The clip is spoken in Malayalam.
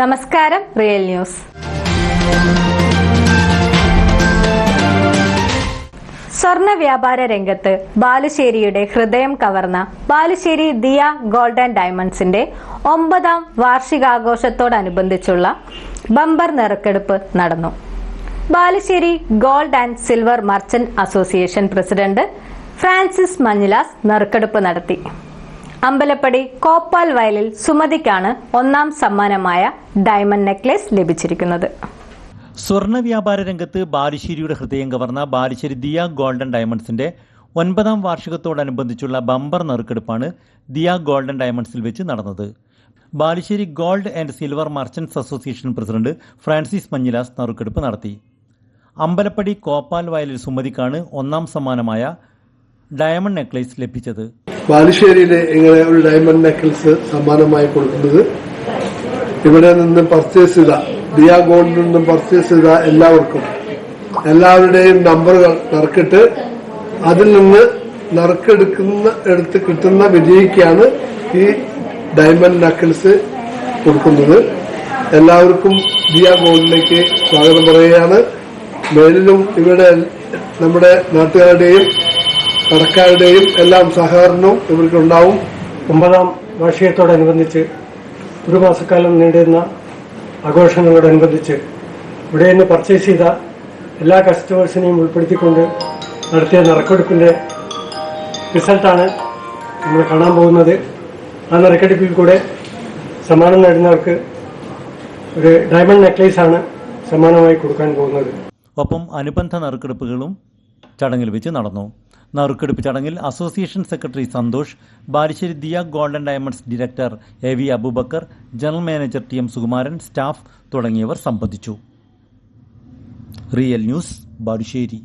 നമസ്കാരം റിയൽ ന്യൂസ്. സ്വർണ വ്യാപാര രംഗത്ത് ബാലുശ്ശേരിയുടെ ഹൃദയം കവർന്ന ബാലുശ്ശേരി ദിയ ഗോൾഡൻ ഡയമണ്ട്സിന്റെ ഒമ്പതാം വാർഷികാഘോഷത്തോടനുബന്ധിച്ചുള്ള ബമ്പർ നറുക്കെടുപ്പ് നടന്നു. Balussery gold and silver merchant association president Francis Manjilas നറുക്കെടുപ്പ് നടത്തി. അമ്പലപ്പടി കോപ്പാൽ വയലിൽ സുമതിക്കാണ് ഒന്നാം സമ്മാനമായ ഡയമണ്ട് നെക്ലേസ് ലഭിച്ചിരിക്കുന്നത്. സ്വർണ വ്യാപാര രംഗത്ത് ബാലുശ്ശേരിയുടെ ഹൃദയം കവർന്ന ബാലുശ്ശേരി ദിയ ഗോൾഡൻ ഡയമണ്ട്സിന്റെ ഒൻപതാം വാർഷികത്തോടനുബന്ധിച്ചുള്ള ബമ്പർ നറുക്കെടുപ്പാണ് ദിയ ഗോൾഡൻ ഡയമണ്ട്സിൽ വെച്ച് നടന്നത്. Balussery gold and silver merchants association president Francis Manjilas നറുക്കെടുപ്പ് നടത്തി. അമ്പലപ്പടി കോപ്പാൽ വയലിൽ സുമതിക്കാണ് ഒന്നാം സമ്മാനമായ ഡയമണ്ട് നെക്ലേസ് ലഭിച്ചത്. ബാലുശ്ശേരിയിലെ ഇങ്ങനെ ഒരു ഡയമണ്ട് നെക്ലസ് സമ്മാനമായി കൊടുക്കുന്നത്. ഇവിടെ നിന്ന് പർച്ചേസ് ചെയ്ത ദിയ ഗോൾഡിൽ നിന്നും പർച്ചേസ് ചെയ്ത എല്ലാവർക്കും. എല്ലാവരുടെയും നമ്പറുകൾ നറുക്കിട്ട് അതിൽ നിന്ന് നറുക്കെടുക്കുന്ന എടുത്ത് കിട്ടുന്ന വിജയിക്കാണ് ഈ ഡയമണ്ട് നക്കിൾസ് കൊടുക്കുന്നത്. എല്ലാവർക്കും ദിയ ഗോൾഡിലേക്ക് സ്വാഗതം പറയുകയാണ്. മേലിലും ഇവിടെ നമ്മുടെ നാട്ടുകാരുടെയും കടക്കാരുടെയും എല്ലാം സഹകരണവും ഇവർക്കുണ്ടാവും. ഒമ്പതാം വാർഷികത്തോടനുബന്ധിച്ച് ഒരു മാസക്കാലം നീണ്ടുന്ന ആഘോഷങ്ങളോടനുബന്ധിച്ച് ഇവിടെ നിന്ന് പർച്ചേസ് ചെയ്ത എല്ലാ കസ്റ്റമേഴ്സിനെയും ഉൾപ്പെടുത്തിക്കൊണ്ട് നടത്തിയ നറുക്കെടുപ്പിന്റെ റിസൾട്ടാണ് നമ്മൾ കാണാൻ പോകുന്നത്. ആ നറുക്കെടുപ്പിൽ കൂടെ സമ്മാനം നേടുന്നവർക്ക് ഒരു ഡയമണ്ട് നെക്ലേസ് ആണ് സമ്മാനമായി കൊടുക്കാൻ പോകുന്നത്. ഒപ്പം അനുബന്ധ നറുക്കെടുപ്പുകളും ചടങ്ങിൽ വെച്ച് നടന്നു. നറുക്കെടുപ്പ് ചടങ്ങിൽ association secretary Santhosh Balussery Diya golden diamonds director A V Aboobacker general manager T M Sukumaran staff തുടങ്ങിയവർ സംബന്ധിച്ചു. Real news Balussery.